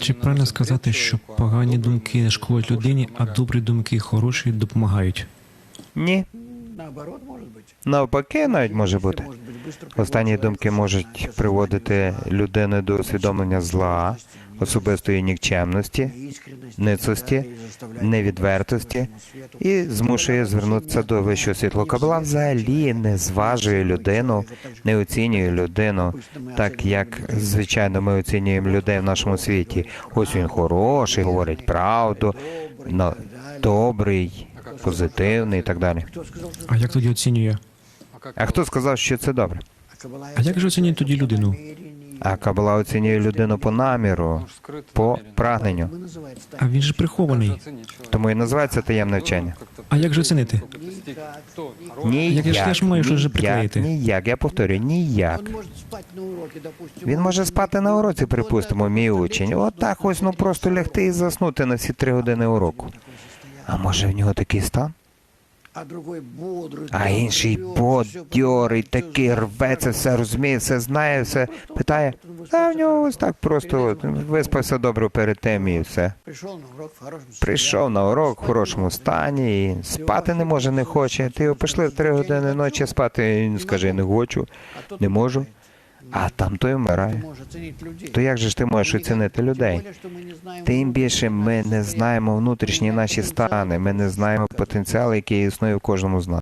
Чи они правильно наносят сказати, вред що человеку, а погані добрые думки мысли, шкодять хорошие, людині, а помогают? добрі думки хороші допомагають? Ні. Наоборот, может быть. Навпаки, навіть може бути. Может быть, быстро Останні приводит думки человека в можуть сознание приводити зла, людину до усвідомлення зла, особистої нікчемності, ницості, невідвертості і змушує звернутися до вищого світлу. Кабала взагалі не зважує людину, не оцінює людину, так як звичайно ми оцінюємо людей в нашому світі. Ось він хороший, говорить правду, добрий, позитивний і так далі. А як тоді оцінює? А хто сказав, що це добре? А як же оцінює тоді людину? намерение, А Кабала оцінює людину по наміру, он ж скрыт по намеренно? прагненню. мы называется А він же Как же прихований. оценить человека? Тому і називається таємне Кто вчення. как-то А як же оцінити? сколько достиг? Кто? Хороший? Ніяк, Як я ж теж маю щось вже ніяк, приклеїти. ніяк, я повторюю, ніяк. Он может спать на уроке, допустим. Він може спати на уроці, припустимо, мій учень. Отак ось ну просто лягти і заснути на всі три години уроку. А може в нього такий стан? А другой бодрый. А добрый, інший рвётся, бодьорий, всё такий знает, рветься, всё все розуміє, все знає, все питає. А в нього ось так просто от, виспався добре перед тим і все. Пришел на урок в хорошем Прийшов на урок в хорошому стані і спати не може, не хоче. Ти його пішли в три години ночі спати, і він скаже, не хочу, не можу. А там той вмирає. То як же ж ти можеш оцінити людей? Тим більше ми не знаємо внутрішні наші стани, ми не знаємо потенціал, який існує в кожному з нас.